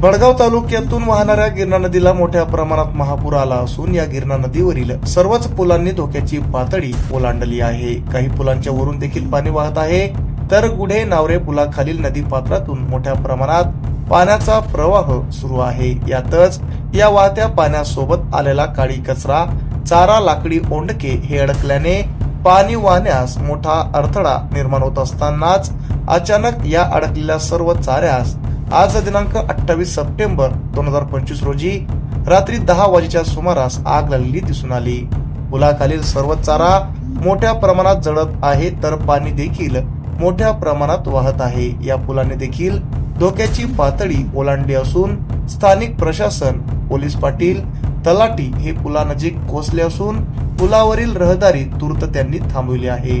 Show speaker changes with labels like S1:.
S1: बडगाव तालुक्यातून वाहणाऱ्या गिरणा नदीला मोठ्या प्रमाणात महापूर आला असून या गिरणा नदीवरील सर्वच पुलांनी धोक्याची पातळी ओलांडली आहे. काही पुलांच्या वरून देखील पाणी वाहत आहे. तर गुढे नावरे पुलाखालील नदी पात्रातून मोठ्या प्रमाणात पाण्याचा प्रवाह सुरू आहे. यातच या वाहत्या पाण्यासोबत आलेला काळी कचरा चारा लाकडी ओंडके हे अडकल्याने पाणी वाहण्यास मोठा अडथळा निर्माण होत असतानाच अचानक या अडकलेल्या सर्व चाऱ्यास आज दिनांक अठ्ठावीस सप्टेंबर दोन हजार पंचवीस रोजी रात्री दहा वाजेच्या सुमारास आग लागलेली दिसून आली. पुलाखालील सर्व चारा मोठ्या प्रमाणात जळत आहे तर पाणी देखील मोठ्या प्रमाणात वाहत आहे. या पुलाने देखील धोक्याची पातळी ओलांडली असून स्थानिक प्रशासन पोलीस पाटील तलाटी हे पुलानजीक कोसले असून पुलावरील रहदारी तूर्त त्यांनी थांबवली आहे.